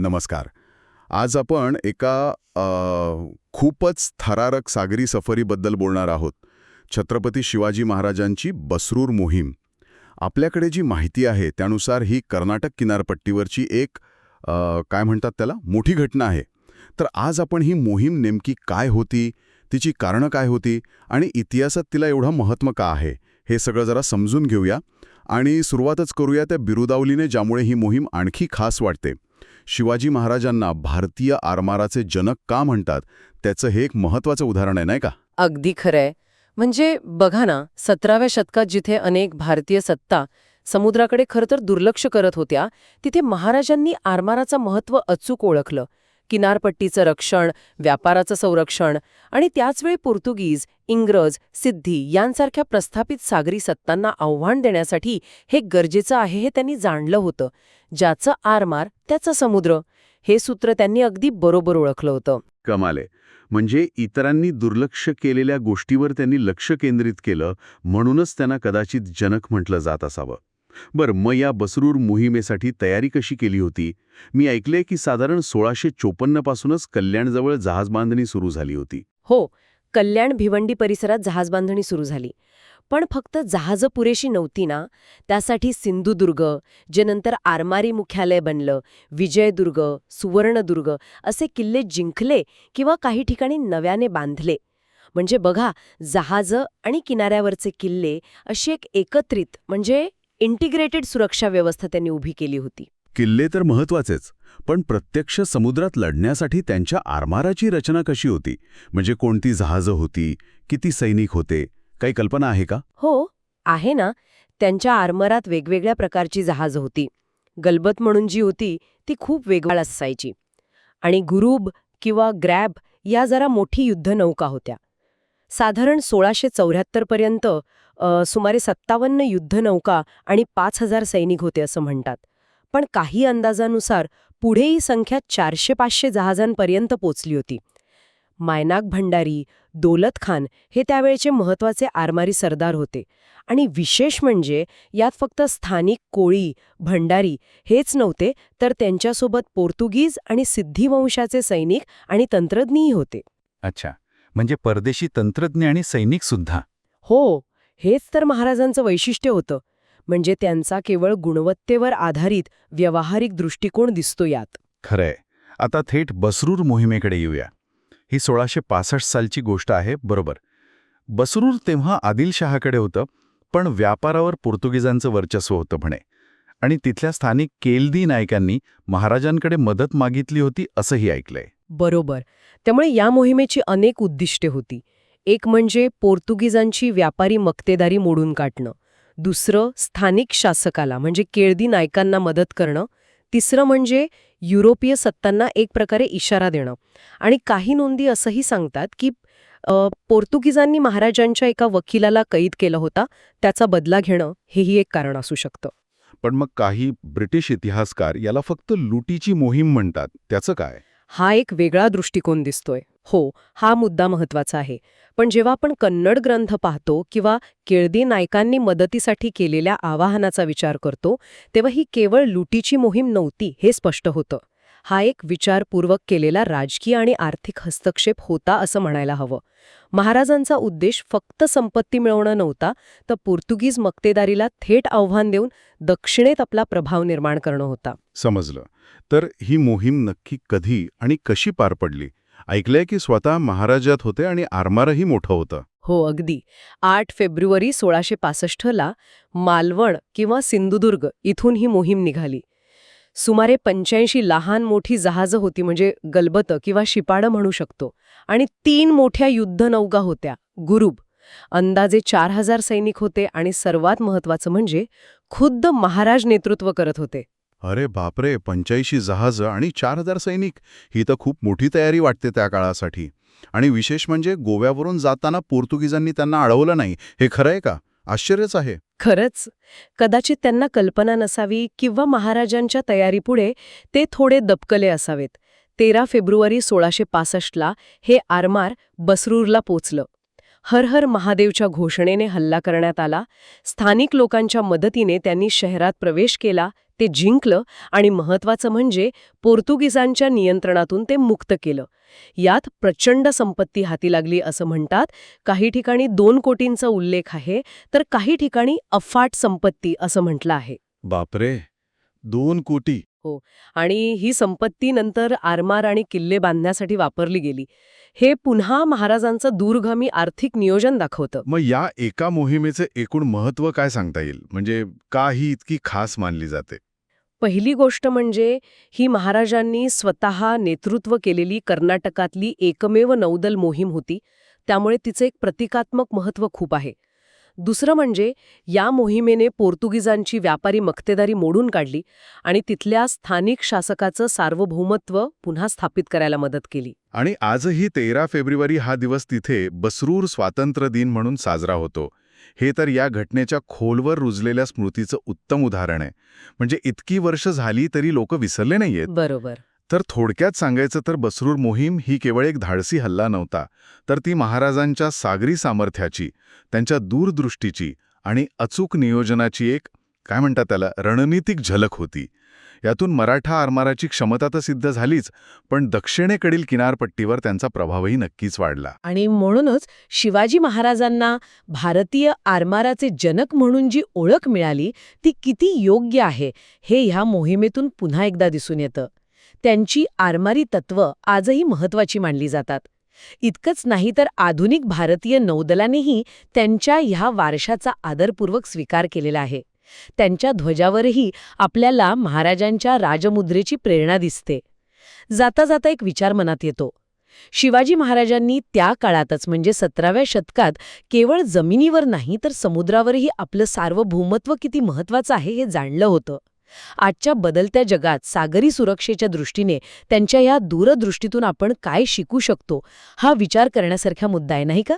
नमस्कार. आज आपण एका खूपच थरारक सागरी सफरीबद्दल बोलणार आहोत. छत्रपती शिवाजी महाराजांची बसरूर मोहीम. आपल्याकडे जी माहिती आहे त्यानुसार ही कर्नाटक किनारपट्टीवरची एक काय म्हणतात त्याला? मोठी घटना आहे. तर आज आपण ही मोहीम नेमकी काय होती? तिची कारणं काय होती? आणि इतिहासात तिला एवढं महत्त्व का आहे? हे सगळं जरा समजून घेऊया. आणि सुरुवातच करूया त्या बिरुदावलीने ज्यामुळे ही मोहीम आणखी खास वाटते. शिवाजी महाराजांना भारतीय आरमाराचे जनक का म्हणतात? त्याचं हे एक महत्त्वाचं उदाहरण आहे नाही का? अगदी खरंय. म्हणजे बघा ना सतराव्या शतकात जिथे अनेक भारतीय सत्ता समुद्राकडे खरं तर दुर्लक्ष करत होत्या तिथे महाराजांनी आरमाराचं महत्त्व अचूक ओळखलं. किनारपट्टीचं रक्षण व्यापाराचं संरक्षण आणि त्याचवेळी पोर्तुगीज इंग्रज सिद्धी यांसारख्या प्रस्थापित सागरी सत्तांना आव्हान देण्यासाठी हे गरजेचं आहे हे त्यांनी जाणलं होतं. ज्याचं आरमार त्याचा समुद्र हे सूत्र त्यांनी अगदी बरोबर ओळखलं होतं. कमाले. म्हणजे इतरांनी दुर्लक्ष केलेल्या गोष्टीवर त्यांनी लक्ष केंद्रित केलं म्हणूनच त्यांना कदाचित जनक म्हटलं जात असावं. बरं मग या बसरूर मोहिमेसाठी तयारी कशी केली होती? मी ऐकले की साधारण सोळाशे चोपन्न पासूनच कल्याणजवळ जहाजबांधणी सुरू झाली होती. हो कल्याण भिवंडी परिसरात जहाजबांधणी सुरू झाली. पण फक्त जहाजं पुरेशी नव्हती ना त्यासाठी सिंधुदुर्ग जे नंतर आरमारी मुख्यालय बनलं विजयदुर्ग सुवर्णदुर्ग असे किल्ले जिंकले किंवा काही ठिकाणी नव्याने बांधले. म्हणजे बघा जहाजं आणि किनाऱ्यावरचे किल्ले अशी एक एकत्रित म्हणजे इंटिग्रेटेड सुरक्षा व्यवस्था त्यांनी उभी केली होती. किल्ले तर महत्वाचेच पण प्रत्यक्ष समुद्रात लढण्यासाठी त्यांच्या आरमाराची रचना कशी होती? म्हणजे कोणती जहाजं होती? किती सैनिक होते? काही कल्पना आहे का? हो आहे ना. त्यांच्या आरमरात वेगवेगळ्या प्रकारची जहाजं होती. गलबत म्हणून जी होती ती खूप वेगवाळ असायची. आणि गुरुब किंवा ग्रॅब या जरा मोठी युद्धनौका होत्या. साधारण सोळाशे चौऱ्याहत्तरपर्यंत सुमारे सत्तावन्न युद्धनौका आणि पाच हजार सैनिक होते असं म्हणतात. पण काही अंदाजानुसार पुढे ही संख्या चारशे पाचशे जहाजांपर्यंत पोचली होती. मायनाक भंडारी दौलत खान हे त्यावेळचे महत्त्वाचे आरमारी सरदार होते. आणि विशेष म्हणजे यात फक्त स्थानिक कोळी भंडारी हेच नव्हते तर त्यांच्यासोबत पोर्तुगीज आणि सिद्धी वंशाचे सैनिक आणि तंत्रज्ञही होते. अच्छा. म्हणजे परदेशी तंत्रज्ञ आणि सैनिक सुद्धा. हो हेच तर महाराजांचं वैशिष्ट्य होतं. म्हणजे त्यांचा केवळ गुणवत्तेवर आधारित व्यावहारिक दृष्टिकोन दिसतो यात. खरंय. आता थेट बसरूर मोहिमेकडे येऊया. ही सोळाशे पासष्ट सालची गोष्ट आहे बरोबर. बसरूर तेव्हा आदिलशहाकडे होतं पण व्यापारावर पोर्तुगीजांचं वर्चस्व होतं म्हणे. आणि तिथल्या स्थानिक केल्दी नायकांनी महाराजांकडे मदत मागितली होती असंही ऐकलंय. बरोबर. त्यामुळे या मोहिमेची अनेक उद्दिष्टे होती. एक म्हणजे पोर्तुगीजांची व्यापारी मक्तेदारी मोडून काढणं. दुसरं स्थानिक शासकाला म्हणजे केळदी नायकांना मदत करणं. तिसरं म्हणजे युरोपीय सत्तांना एक प्रकारे इशारा देणं. आणि काही नोंदी असंही सांगतात की पोर्तुगीजांनी महाराजांच्या एका वकिलाला कैद केलं होता. त्याचा बदला घेणं हेही एक कारण असू शकतं. पण मग काही ब्रिटिश इतिहासकार याला फक्त लुटीची मोहीम म्हणतात. त्याचं काय? हा एक वेगळा दृष्टिकोन दिसतोय. हो हा मुद्दा महत्त्वाचा आहे. पण जेव्हा आपण कन्नड ग्रंथ पाहतो किंवा केळदी नायकांनी मदतीसाठी केलेल्या आवाहनाचा विचार करतो तेव्हा ही केवळ लुटीची मोहीम नव्हती हे स्पष्ट होतं. हा एक विचारपूर्वक केलेला राजकीय आणि आर्थिक हस्तक्षेप होता असं म्हणायला हवं. महाराजांचा उद्देश फक्त संपत्ती मिळवणं नव्हता तर पोर्तुगीज मक्तेदारीला थेट आव्हान देऊन दक्षिणेत आपला प्रभाव निर्माण करणं होता. समजलं. तर ही मोहीम नक्की कधी आणि कशी पार पडली? ऐकलंय की स्वतः महाराजात होते आणि आरमारही मोठं होतं? हो अगदी. आठ फेब्रुवारी सोळाशे पासष्टला मालवण किंवा सिंधुदुर्ग इथून ही मोहीम निघाली. सुमारे पंच्याऐंशी लहान मोठी जहाजं होती म्हणजे गलबतं किंवा शिपाडं म्हणू शकतो. आणि तीन मोठ्या युद्धनौका होत्या गुरुब. अंदाजे चार हजार सैनिक होते आणि सर्वात महत्वाचं म्हणजे खुद्द महाराज नेतृत्व करत होते. अरे बापरे पंच्याऐंशी जहाजं आणि चार हजार सैनिक. ही तर खूप मोठी तयारी वाटते त्या काळासाठी. आणि विशेष म्हणजे गोव्यावरून जाताना पोर्तुगीजांनी त्यांना अडवलं नाही. हे खरं आहे का? आश्चर्यच आहे. खरंच. कदाचित त्यांना कल्पना नसावी किंवा महाराजांच्या तयारीपुढे ते थोडे दबकले असावेत. तेरा फेब्रुवारी सोळाशे पासष्टला हे आरमार बसरूरला पोचलं. हर हर महादेवच्या घोषणेने हल्ला करण्यात आला. स्थानिक लोकांच्या मदतीने त्यांनी शहरात प्रवेश केला ते जिंकलं आणि महत्वाचं म्हणजे पोर्तुगीजांच्या नियंत्रणातून ते मुक्त केलं. यात प्रचंड संपत्ती हाती लागली असं म्हणतात. काही ठिकाणी दोन कोटींचा उल्लेख आहे तर काही ठिकाणी अफाट संपत्ती असं म्हटलं आहे. बापरे! दोन कोटी! आणि ही संपत्ती नंतर आरमार आणि किल्ले बांधण्यासाठी वापरली गेली. हे पुन्हा महाराजांचं दूरगामी आर्थिक नियोजन दाखवतं. मग या एका मोहिमेचे एकूण महत्त्व काय सांगता येईल? म्हणजे का ही इतकी खास मानली जाते? पहिली गोष्ट म्हणजे ही महाराजांनी स्वतः नेतृत्व केलेली कर्नाटकातली एकमेव नौदल मोहीम होती. त्यामुळे तिचे एक प्रतिकात्मक महत्त्व खूप आहे. दुसरं म्हणजे या मोहिमेने पोर्तुगीजांची व्यापारी मक्तेदारी मोडून काढली आणि तिथल्या स्थानिक शासकाचं सार्वभौमत्व पुन्हा स्थापित करायला मदत केली. आणि आजही तेरा फेब्रुवारी हा दिवस तिथे बसरूर स्वातंत्र्य दिन म्हणून साजरा होतो. हे तर या घटनेच्या खोलवर रुजलेल्या स्मृतीचं उत्तम उदाहरण आहे. म्हणजे इतकी वर्ष झाली तरी लोक विसरले नाहीयेत. बरोबर. तर थोडक्यात सांगायचं तर बसरूर मोहीम ही केवळ एक धाडसी हल्ला नव्हता तर ती महाराजांच्या सागरी सामर्थ्याची त्यांच्या दूरदृष्टीची आणि अचूक नियोजनाची एक काय म्हणतात त्याला रणनीतिक झलक होती. यातून मराठा आरमाराची क्षमता तर सिद्ध झालीच पण दक्षिणेकडील किनारपट्टीवर त्यांचा प्रभावही नक्कीच वाढला. आणि म्हणूनच शिवाजी महाराजांना भारतीय आरमाराचे जनक म्हणून जी ओळख मिळाली ती किती योग्य आहे हे ह्या मोहिमेतून पुन्हा एकदा दिसून येतं. त्यांची आरमारी तत्व आजही महत्वाची मानली जातात. इतकंच नाही तर आधुनिक भारतीय नौदलानेही त्यांच्या ह्या वारशाचा आदरपूर्वक स्वीकार केलेला आहे. त्यांच्या ध्वजावरही आपल्याला महाराजांच्या राजमुद्रेची प्रेरणा दिसते. जाता जाता एक विचार मनात येतो. शिवाजी महाराजांनी त्या काळातच म्हणजे सतराव्या शतकात केवळ जमिनीवर नाही तर समुद्रावरही आपलं सार्वभौमत्व किती महत्वाचं आहे हे जाणलं होतं. आजच्या बदलत्या जगात सागरी सुरक्षेच्या दृष्टीने त्यांच्या या दूरदृष्टीतून आपण काय शिकू शकतो हा विचार करण्यासारखा मुद्दा आहे नाही का?